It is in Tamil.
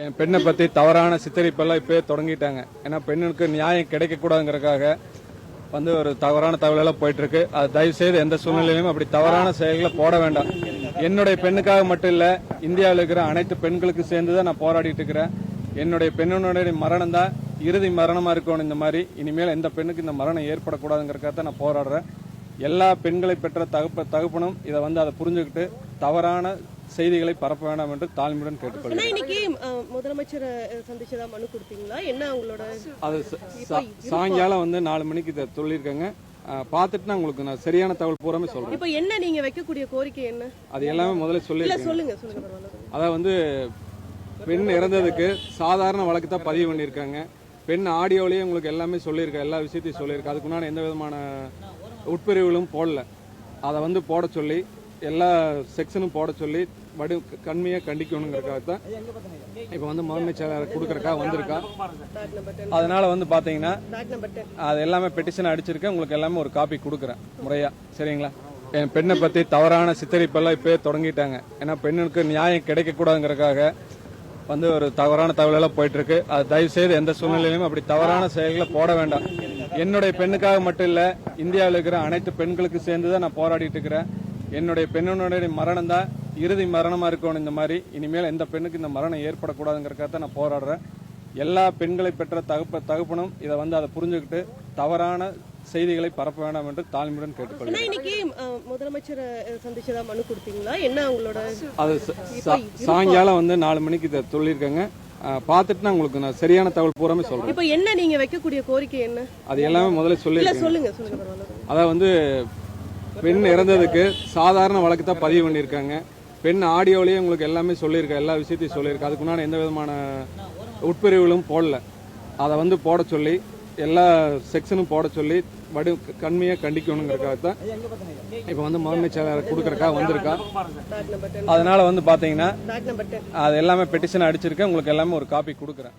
என் பெண்ணை பத்தி தவறான சித்தரிப்பெல்லாம் இப்பயே தொடங்கிட்டாங்க. ஏன்னா பெண்ணுக்கு நியாயம் கிடைக்கக்கூடாதுங்கிறதுக்காக வந்து ஒரு தவறான தகவலெல்லாம் போயிட்டு இருக்கு அது தயவு செய்து எந்த சூழ்நிலையிலும் அப்படி தவறான செயல்களை போட வேண்டாம். என்னுடைய பெண்ணுக்காக மட்டும் இல்ல இந்தியாவில் இருக்கிற அனைத்து பெண்களுக்கு சேர்ந்து தான் நான் போராடிட்டு இருக்கிறேன். என்னுடைய பெண்ணுடைய மரணம் தான் இறுதி மரணமா இருக்கணும் இந்த மாதிரி. இனிமேல் எந்த பெண்ணுக்கு இந்த மரணம் ஏற்படக்கூடாதுங்கிறக்காக தான் நான் போராடுறேன். எல்லா பெண்களை பெற்ற தகப்ப தகப்பனும் இதை வந்து அதை புரிஞ்சுக்கிட்டு தவறான செய்திகளை பரப்ப வேண்டாம் என்று தாழ்மையுடன் கேட்டுக்கொள்கிறேன். இன்னைக்கு முதலமைச்சரை சந்திச்சதா மனு கொடுத்தீங்களா? என்ன அவங்களோட அது சாயங்காலம் வந்து நாலு மணிக்கு இதை சொல்லியிருக்கேங்க. பார்த்துட்டு நான் உங்களுக்கு நான் சரியான தகவல் பூராமே சொல்றேன். இப்ப என்ன நீங்க வைக்கக்கூடிய கோரிக்கை என்ன? அது எல்லாமே முதல்ல சொல்லியிருக்கேன் சொல்லுங்க அதாவது வந்து பெண் இறந்ததுக்கு சாதாரண வழக்கு தான் பதிவு பண்ணியிருக்காங்க. பெண் ஆடியோலயே உங்களுக்கு எல்லாமே சொல்லியிருக்கேன் எல்லா விஷயத்தையும் சொல்லியிருக்கேன். அதுக்குண்டான எந்த விதமான உட்பிரிவுகளும் போடல. அதை வந்து போட சொல்லி எல்லா செக்ஷனும் போட சொல்லி வடு கண்மையாக கண்டிக்கணுங்கிறதுக்காக தான் இப்போ வந்து முதன்மை செயலாளர் கொடுக்குறக்கா வந்திருக்கா. அதனால வந்து பார்த்தீங்கன்னா அது எல்லாமே பெட்டிஷன் அடிச்சிருக்கேன் உங்களுக்கு எல்லாமே ஒரு காப்பி கொடுக்குறேன். முறையாக சரிங்களா? என் பெண்ணை பற்றி தவறான சித்தரிப்பெல்லாம் இப்போயே தொடங்கிட்டாங்க. ஏன்னா பெண்ணுக்கு நியாயம் கிடைக்கக்கூடாதுங்கிறதுக்காக வந்து ஒரு தவறான தகவலெல்லாம் போயிட்டுருக்கு. அது தயவு செய்து எந்த சூழ்நிலையிலும் அப்படி தவறான செயல்களை போட வேண்டாம். என்னுடைய பெண்ணுக்காக மட்டும் இல்லை இந்தியாவில் இருக்கிற அனைத்து பெண்களுக்கு சேர்ந்து தான் நான் போராடிட்டு இருக்கிறேன். என்னுடைய பெண்ணுடைய மரணம் தான் இறுதி மரணமா இருக்கணும் இந்த மாதிரி. இனிமேல் எந்த பெண்ணுக்கு இந்த மரணம் ஏற்படக்கூடாதுங்கிறதுக்காக தான் நான் போராடுறேன். எல்லா பெண்களை பெற்ற தகப்ப தகப்பனும் இதை வந்து அதை புரிஞ்சுக்கிட்டு தவறான செய்திகளை பரப்ப வேண்டாம் என்று தாழ்மையுடன் கேட்டுக்கொள்கிறேன். இன்னைக்கு முதலமைச்சரை சந்திச்சதா மனு கொடுத்தீங்களா? என்ன அவங்களோட அது சாயங்காலம் வந்து நாலு மணிக்கு இதை சொல்லியிருக்கேங்க. பார்த்துட்டு நான் உங்களுக்கு நான் சரியான தகவல் பூராமே சொல்றேன். இப்ப என்ன நீங்க வைக்கக்கூடிய கோரிக்கை என்ன? அது எல்லாமே முதல்ல சொல்லியிருக்கேன் சொல்லுங்க சொல்லுங்க. அதாவது வந்து பெண் இறந்ததுக்கு சாதாரண வழக்கு தான் பதிவு பண்ணியிருக்காங்க. பெண் ஆடியோலயே உங்களுக்கு எல்லாமே சொல்லியிருக்கேன் எல்லா விஷயத்தையும் சொல்லியிருக்கேன் அதுக்குண்டான எந்த விதமான உட்பிரிவுகளும் போடல. அதை வந்து போட சொல்லி எல்லா செக்ஷனும் போட சொல்லி வடு கண்மையாக கண்டிக்கணுங்கிறதுக்காக தான் இப்போ வந்து முதன்மை செயலாளர் கொடுக்குறக்கா வந்திருக்கா. அதனால வந்து பார்த்தீங்கன்னா அது எல்லாமே பெட்டிஷன் அடிச்சிருக்கேன் உங்களுக்கு எல்லாமே ஒரு காப்பி கொடுக்குறேன்.